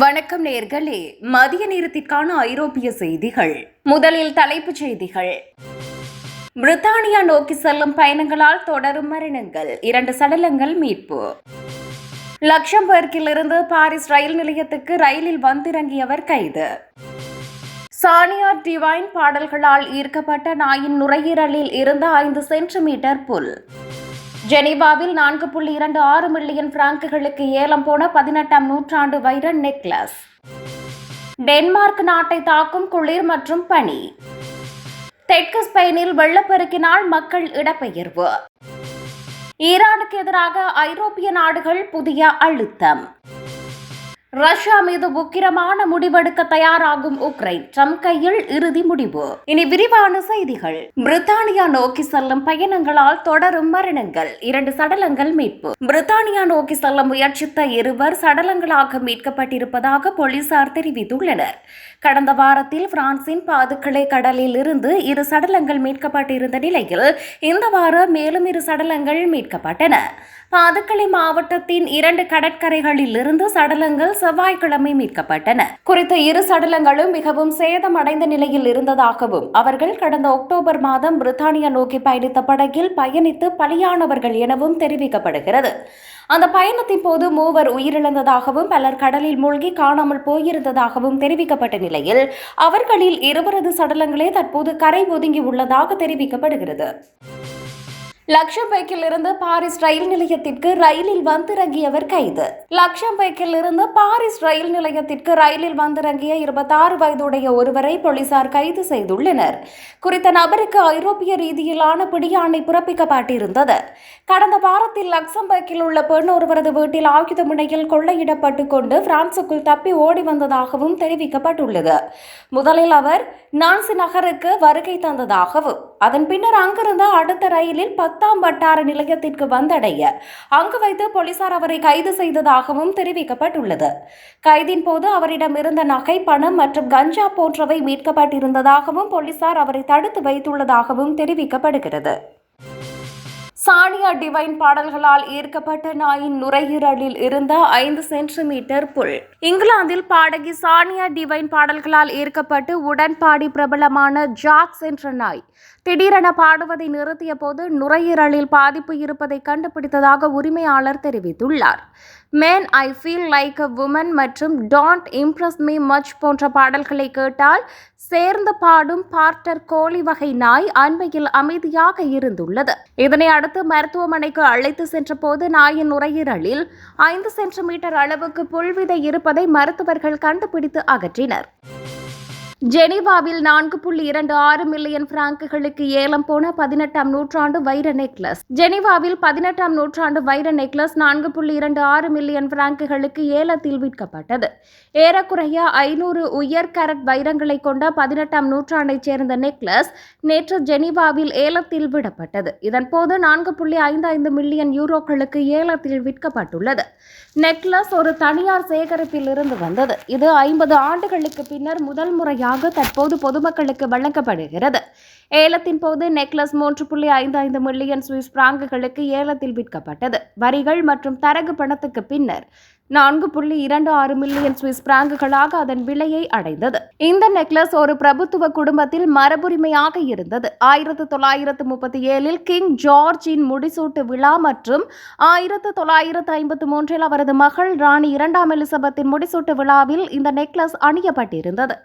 வணக்கம் நேர்களே. மதிய நேரத்திற்கான ஐரோப்பிய செய்திகள். முதலில் தலைப்புச் செய்திகள். பிரித்தானியா நோக்கி செல்லும் பயணங்களால் தொடரும் மரணங்கள். இரண்டு சடலங்கள் மீட்பு. லக்சம்பர்க்கிலிருந்து பாரிஸ் ரயில் நிலையத்துக்கு ரயிலில் வந்திறங்கியவர் கைது. சானியா டிவைன் பாடல்களால் ஈர்க்கப்பட்ட நாயின் நுரையீரலில் இருந்த ஐந்து சென்டிமீட்டர் புல். ஜெனீவாவில் நான்கு புள்ளி இரண்டு ஆறு மில்லியன் பிராங்குகளுக்கு ஏலம் போன பதினெட்டாம் நூற்றாண்டு வைர நெக்லஸ். டென்மார்க் நாட்டை தாக்கும் குளிர் மற்றும் பனி. தெற்கு ஸ்பெயினில் வெள்ளப்பெருக்கினால் மக்கள் இடப்பெயர்வு. ஈரானுக்கு எதிராக ஐரோப்பிய நாடுகள் புதிய அழுத்தம். ரஷ்யா மீது உக்கிரமான முடிவெடுக்க தயாராகும் உக்ரைன் ட்ரம்ப் கையில் இறுதி முடிவு. இனி விரிவான செய்திகள். பிரித்தானியா நோக்கி செல்லும் பயணங்களால் தொடரும் மரணங்கள். இரண்டு சடலங்கள் மீட்பு. பிரித்தானியா நோக்கி செல்ல முயற்சித்த இருவர் சடலங்களாக மீட்கப்பட்டிருப்பதாக போலீசார் தெரிவித்துள்ளனர். கடந்த வாரத்தில் பிரான்சின் பாதுக்களை கடலில் இருந்து இரு சடலங்கள் மீட்கப்பட்டிருந்த நிலையில் இந்த வாரம் மேலும் இரு சடலங்கள் மீட்கப்பட்டன. பாதுக்களை மாவட்டத்தின் இரண்டு கடற்கரைகளில் இருந்து சடலங்கள் செவ்வாய்க்கிழமை மீட்கப்பட்டன. குறித்த இரு சடலங்களும் மிகவும் சேதமடைந்த நிலையில் இருந்ததாகவும் அவர்கள் கடந்த அக்டோபர் மாதம் பிரித்தானியா நோக்கி பயணித்த படகில் பயணித்து பலியானவர்கள் எனவும் தெரிவிக்கப்படுகிறது. அந்த பயணத்தின் போது மூவர் உயிரிழந்ததாகவும் பலர் கடலில் மூழ்கி காணாமல் போயிருந்ததாகவும் தெரிவிக்கப்பட்ட நிலையில் அவர்களில் இருவரது சடலங்களே தற்போது கரை ஒதுங்கி உள்ளதாக தெரிவிக்கப்படுகிறது. லக்ஷம்பேக்கில் இருந்து பாரிஸ் ரயில் நிலையத்திற்கு ரயிலில் வந்திறங்கியவர் கைது. லக்ஷம்பேக்கில் இருந்து பாரிஸ் ரயில் நிலையத்திற்கு ரயிலில் வந்திறங்கிய இருபத்தாறு வயதுடைய ஒருவரை போலீசார் கைது செய்துள்ளனர். குறித்த நபருக்கு ஐரோப்பிய ரீதியிலான பிடியாணை பிறப்பிக்கப்பட்டிருந்தது. கடந்த வாரத்தில் லக்சம்பேக்கில் உள்ள பெண் ஒருவரது வீட்டில் ஆயுத முனையில் கொள்ளையிடப்பட்டு கொண்டு பிரான்சுக்குள் தப்பி ஓடி வந்ததாகவும் தெரிவிக்கப்பட்டுள்ளது. முதலில் அவர் நான்சி நகருக்கு வருகை தந்ததாகவும் அதன் பின்னர் அங்கிருந்த அடுத்த ரயிலில் பத்தாம் வட்டார நிலையத்திற்கு வந்தடைய அங்கு வைத்து போலீசார் அவரை கைது செய்ததாகவும் தெரிவிக்கப்பட்டுள்ளது. கைதின் போது அவரிடம் இருந்த நகை பணம் மற்றும் கஞ்சா போன்றவை மீட்கப்பட்டிருந்ததாகவும் போலீசார் அவரை தடுத்து வைத்துள்ளதாகவும் தெரிவிக்கப்படுகிறது. சானியா டிவைன் பாடல்களால் ஈர்க்கப்பட்ட நாயின் நுரையீரலில் இருந்த ஐந்து சென்டிமீட்டர் புல். இங்கிலாந்தில் பாடகி சானியா டிவைன் பாடல்களால் ஈர்க்கப்பட்டு உடன்பாடி பிரபலமான ஜாக்ஸ் என்ற நாய். திடீரென பாடுவதை நிறுத்திய போது நுரையீரலில் பாதிப்பு இருப்பதை கண்டுபிடித்ததாக உரிமையாளர் தெரிவித்துள்ளார். Man I feel like a woman மற்றும் டான்ட் இம்ப்ரெஸ் மீ மச் போன்ற பாடல்களை கேட்டால் சேர்ந்து பாடும் பார்ட்டர் கோழி வகை நாய் அண்மையில் அமைதியாக இருந்துள்ளது. இதனை அடுத்து மருத்துவமனைக்கு அழைத்து சென்றபோது நாயின் நுரையீரலில் ஐந்து சென்டிமீட்டர் அளவுக்கு புல்விதை இருப்பதை மருத்துவர்கள் கண்டுபிடித்து அகற்றினர். ஜெனீவாவில் நான்கு புள்ளி இரண்டு ஆறு மில்லியன் பிராங்குகளுக்கு ஏலம் போன பதினெட்டாம் நூற்றாண்டு வைர நெக்லஸ். ஜெனீவாவில் பதினெட்டாம் நூற்றாண்டு வைர நெக்லஸ் நான்கு புள்ளி இரண்டு ஆறு மில்லியன் பிராங்குகளுக்கு ஏலத்தில் விற்கப்பட்டது. ஏறக்குறைய ஐநூறு உயர் கேரட் வைரங்களை கொண்ட பதினெட்டாம் நூற்றாண்டைச் சேர்ந்த நெக்லஸ் நேற்று ஜெனீவாவில் ஏலத்தில் விடப்பட்டது. இதன்போது நான்கு புள்ளி ஐந்து ஐந்து மில்லியன் யூரோக்களுக்கு ஏலத்தில் விற்கப்பட்டுள்ளது. நெக்லஸ் ஒரு தனியார் சேகரிப்பில் இருந்து வந்தது. இது ஐம்பது ஆண்டுகளுக்கு பின்னர் முதல் முறையாக முறையாக தற்போது பொதுமக்களுக்கு வழங்கப்படுகிறது. ஏலத்தின் போது நெக்லஸ் மூன்று புள்ளி ஐந்து ஐந்து மில்லியன் சுவிஸ் பிராங்குகளுக்கு ஏலத்தில் விற்கப்பட்டது. வரிகள் மற்றும் தரகு பணத்துக்கு பின்னர் நான்கு புள்ளி இரண்டு ஆறு மில்லியன் சுவிஸ் பிராங்குகளாக அதன் விலையை அடைந்தது. இந்த நெக்லஸ் ஒரு பிரபுத்துவ குடும்பத்தில் மரபுரிமையாக இருந்தது. ஆயிரத்து தொள்ளாயிரத்து முப்பத்தி ஏழில் கிங் ஜார்ஜின் முடிசூட்டு விழா மற்றும் ஆயிரத்து தொள்ளாயிரத்து ஐம்பத்து மூன்றில் அவரது மகள் ராணி இரண்டாம் எலிசபெத்தின் முடிசூட்டு விழாவில் இந்த நெக்லஸ் அணியப்பட்டிருந்தது.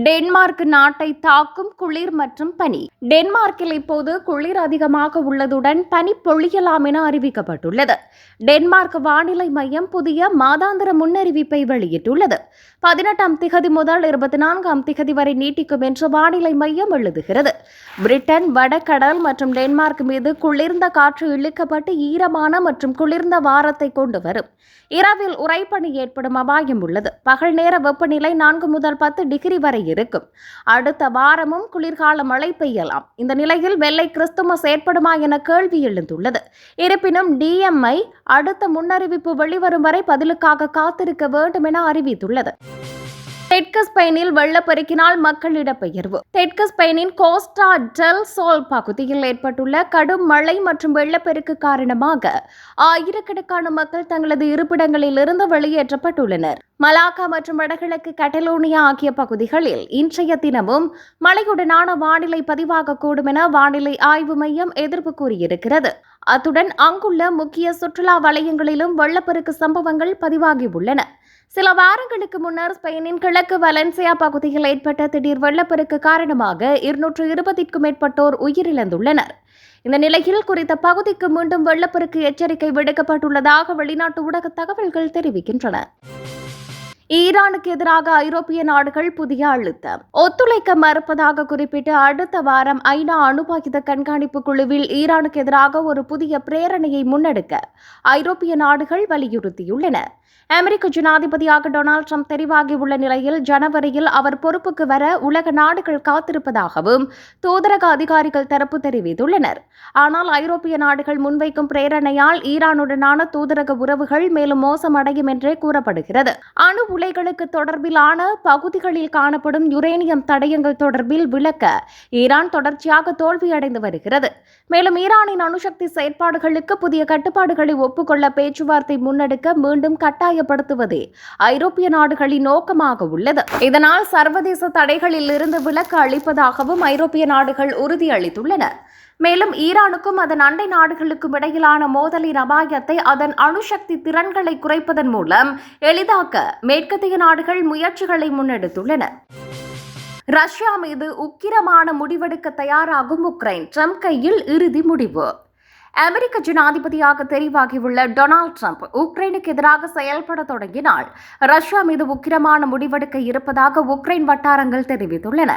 டென்மார்க் நாட்டை தாக்கும் குளிர் மற்றும் பனி. டென்மார்க்கில் இப்போது குளிர் அதிகமாக உள்ளதுடன் பனி பொழியலாம் என அறிவிக்கப்பட்டுள்ளது. டென்மார்க் வானிலை மையம் புதிய மாதாந்திர முன்னறிவிப்பை வெளியிட்டுள்ளது. பதினெட்டாம் திகதி முதல் இருபத்தி நான்காம் திகதி வரை நீட்டிக்கும் என்று வானிலை மையம் எழுதுகிறது. பிரிட்டன் வடகடல் மற்றும் டென்மார்க் மீது குளிர்ந்த காற்று இழுக்கப்பட்டு ஈரமான மற்றும் குளிர்ந்த வாரத்தை கொண்டு வரும். இரவில் உறைப்பனி ஏற்படும் அபாயம் உள்ளது. பகல் நேர வெப்பநிலை நான்கு முதல் பத்து டிகிரி வரை இருக்கும். அடுத்த வாரமும் குளிர்கால மழை பெய்யலாம். இந்த நிலையில் வெள்ளை கிறிஸ்துமஸ் ஏற்படுமா என கேள்வி எழுந்துள்ளது. இருப்பினும் டிஎம்ஐ அடுத்த முன்னறிவிப்பு வெளிவரும் வரை பதிலுக்காக காத்திருக்க வேண்டும் என அறிவித்துள்ளது. தெற்கு ஸ்பெயினில் வெள்ளப்பெருக்கினால் மக்கள் இடப்பெயர்வு தெற்கு ஸ்பெயினின் கோஸ்டா டெல் சோல் பகுதியில் ஏற்பட்டுள்ள கடும் மழை மற்றும் வெள்ளப்பெருக்கு காரணமாக ஆயிரக்கணக்கான மக்கள் தங்களது இருப்பிடங்களில் இருந்து வெளியேற்றப்பட்டுள்ளனர். மலாக்கா மற்றும் வடகிழக்கு கட்டலோனியா ஆகிய பகுதிகளில் இன்றைய தினமும் மழையுடனான வானிலை பதிவாகக்கூடும் என வானிலை ஆய்வு மையம் எதிர்ப்பு கூறியிருக்கிறது. அத்துடன் அங்குள்ள முக்கிய சுற்றுலா வலயங்களிலும் வெள்ளப்பெருக்கு சம்பவங்கள் பதிவாகியுள்ளன. சில வாரங்களுக்கு முன்னர் ஸ்பெயினின் கிழக்கு வலன்சியா பகுதியில் ஏற்பட்ட திடீர் வெள்ளப்பெருக்கு காரணமாக இருநூற்று இருபதிற்கும் மேற்பட்டோர் உயிரிழந்துள்ளனர். இந்த நிலையில் குறித்த பகுதிக்கு மீண்டும் வெள்ளப்பெருக்கு எச்சரிக்கை விடுக்கப்பட்டுள்ளதாக வெளிநாட்டு ஊடக தகவல்கள் தெரிவிக்கின்றன. ஈரானுக்கு எதிராக ஐரோப்பிய நாடுகள் புதிய அழுத்தம். ஒத்துழைக்க மறுப்பதாக குறிப்பிட்டு அடுத்த வாரம் ஐநா அணுபாயுத கண்காணிப்பு குழுவில் ஈரானுக்கு எதிராக ஒரு புதிய பிரேரணையை முன்னெடுக்க ஐரோப்பிய நாடுகள் வலியுறுத்தியுள்ளன. அமெரிக்க ஜனாதிபதியாக டொனால்டு ட்ரம்ப் தெரிவாகியுள்ள நிலையில் ஜனவரியில் அவர் பொறுப்புக்கு வர உலக நாடுகள் காத்திருப்பதாகவும் தூதரக அதிகாரிகள் தரப்பு தெரிவித்துள்ளனர். ஆனால் ஐரோப்பிய நாடுகள் முன்வைக்கும் பிரேரணையால் ஈரானுடனான தூதரக உறவுகள் மேலும் மோசமடையும் என்றே கூறப்படுகிறது. அணு உலைகளுக்கு தொடர்பிலான பகுதிகளில் காணப்படும் யுரேனியம் தடயங்கள் தொடர்பில் விளக்க ஈரான் தொடர்ச்சியாக தோல்வியடைந்து வருகிறது. மேலும் ஈரானின் அணுசக்தி செயற்பாடுகளுக்கு புதிய கட்டுப்பாடுகளை ஒப்புக்கொள்ள பேச்சுவார்த்தை முன்னெடுக்க மீண்டும் கட்டாயப்படுத்துவதே ஐரோப்பிய நாடுகளின் நோக்கமாக உள்ளது. இதனால் சர்வதேச தடைகளில் இருந்து விலக்கு அளிப்பதாகவும் ஐரோப்பிய நாடுகள் உறுதியளித்துள்ளன. மேலும் ஈரானுக்கும் அதன் அண்டை நாடுகளுக்கும் இடையிலான மோதலின் அபாயத்தை அதன் அணுசக்தி திறன்களை குறைப்பதன் மூலம் எளிதாக்க மேற்கத்திய நாடுகள் முயற்சிகளை முன்னெடுத்துள்ளன. ரஷ்யா மீது உக்கிரமான முடிவெடுக்க தயாராகும் உக்ரைன் ட்ரம்ப் கையில் இறுதி முடிவு. அமெரிக்க ஜனாதிபதியாக தெரிவாகியுள்ள டொனால்டு ட்ரம்ப் உக்ரைனுக்கு எதிராக செயல்பட தொடங்கினால் ரஷ்யா மீது உக்கிரமான முடிவெடுக்க இருப்பதாக உக்ரைன் வட்டாரங்கள் தெரிவித்துள்ளன.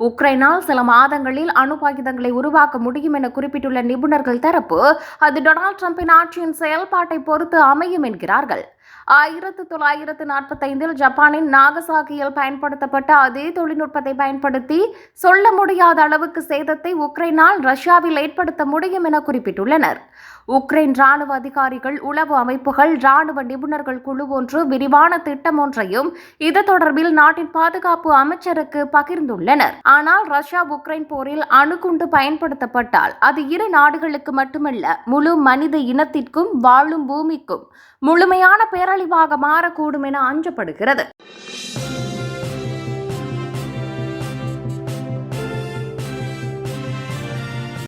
உக்ரைனால் சில மாதங்களில் அணு ஆயுதங்களை உருவாக்க முடியும் என குறிப்பிட்டுள்ள நிபுணர்கள் தரப்பு அது டொனால்டு ட்ரம்பின் ஆட்சியின் செயல்பாட்டை பொறுத்து அமையும் என்கிறார்கள். ஆயிரத்து தொள்ளாயிரத்து நாற்பத்தைந்தில் ஜப்பானின் நாகசாகியில் பயன்படுத்தப்பட்ட அதே தொழில்நுட்பத்தை பயன்படுத்தி சொல்ல முடியாத அளவுக்கு சேதத்தை உக்ரைனால் ரஷ்யாவில் ஏற்படுத்த முடியும் என குறிப்பிட்டுள்ளனர். உக்ரைன் ராணுவ அதிகாரிகள் உளவு அமைப்புகள் ராணுவ நிபுணர்கள் குழு ஒன்று விரிவான திட்டம் ஒன்றையும் இது தொடர்பில் நாட்டின் பாதுகாப்பு அமைச்சருக்கு பகிர்ந்துள்ளனர். ஆனால் ரஷ்யா உக்ரைன் போரில் அணுகுண்டு பயன்படுத்தப்பட்டால் அது இரு நாடுகளுக்கு மட்டுமல்ல முழு மனித இனத்திற்கும் வாழும் பூமிக்கும் முழுமையான பேரழிவாக மாறக்கூடும் என அஞ்சப்படுகிறது.